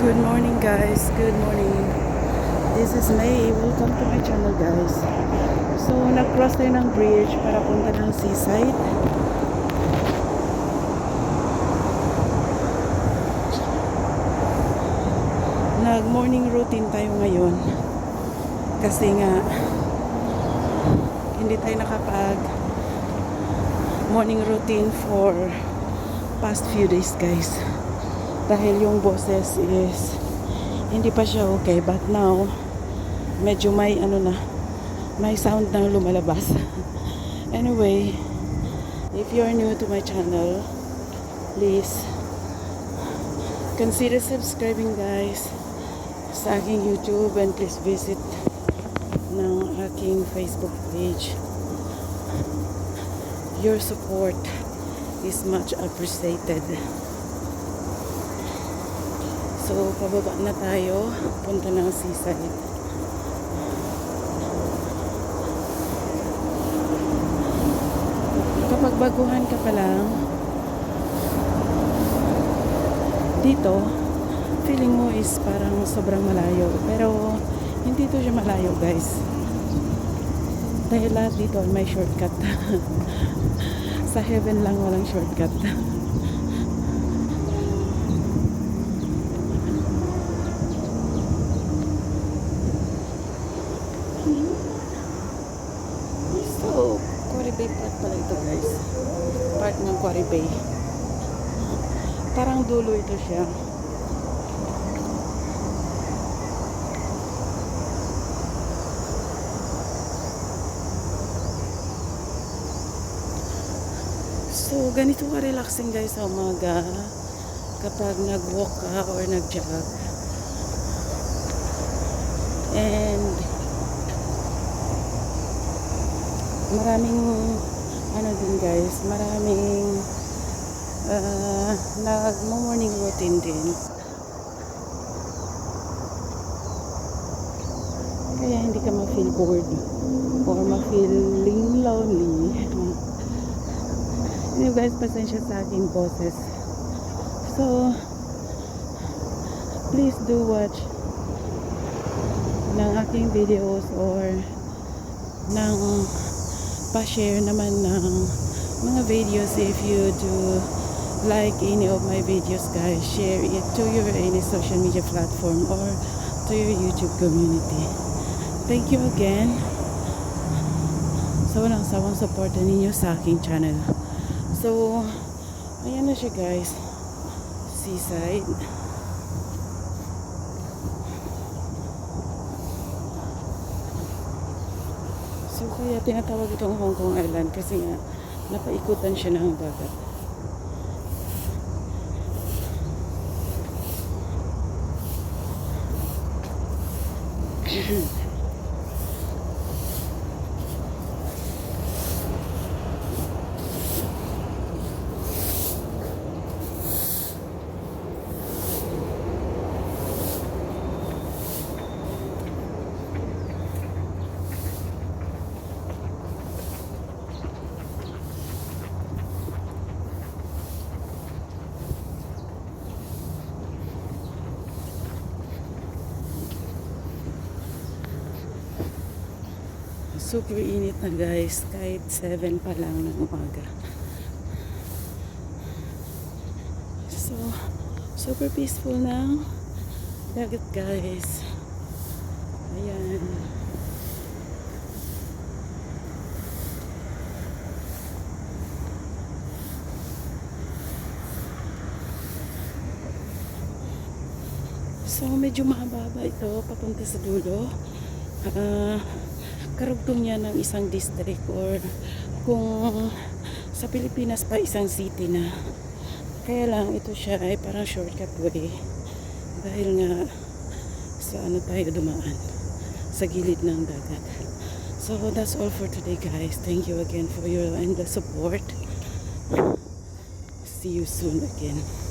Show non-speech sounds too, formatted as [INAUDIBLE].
Good morning guys, good morning. This is May. Welcome to my channel guys. So, nag-cross tayo ng bridge para punta ng seaside. Nag-morning routine tayo ngayon. Kasi nga, hindi tayo nakapag morning routine for past few days guys dahil yung boses is hindi pa siya okay. But now medyo may ano na may sound na lumalabas. [LAUGHS] Anyway if you're new to my channel please consider subscribing guys sa aking youtube. And please visit ng aking facebook page. Your support is much appreciated So, pababa na tayo. Punta ng seaside. Kapag baguhan ka pa lang, dito, feeling mo is parang sobrang malayo. Pero, hindi to siya malayo, guys. Dahil lahat dito ay may shortcut. [LAUGHS] Sa heaven lang walang shortcut. [LAUGHS] So, Quarry Bay Park pala ito guys. Park ng Quarry Bay. Parang dulo ito siya. So, ganito ka relaxing guys sa umaga kapag nag-walk ka or nag-jog. And maraming ano din guys, maraming uh, nag-morning routine din. Kaya hindi ka ma-feel bored or ma-feeling lonely. [LAUGHS] Ano guys, pasensya sa aking boses. So, please do watch ng aking videos or ng pa-share naman ng mga videos if you do like any of my videos guys. Share it to your any social media platform or to your youtube community. Thank you again. Sa walang sawang supportan ninyo sa aking channel. So ayan na siya guys. Seaside So kaya tinatawag itong Hong Kong Island kasi nga napaikutan siya ng dagat. [CLEARS THROAT] Super init na guys kahit 7 pa lang ng umaga. So, super peaceful ng dagat guys. Ayan. So, medyo mahaba ito papunta sa dulo. Ah, karugtong niya ng isang district or kung sa Pilipinas pa isang city na. Kaya lang ito siya ay parang shortcut way. Dahil nga sa ano tayo dumaan sa gilid ng dagat. So that's all for today guys. Thank you again for your endless support. See you soon again.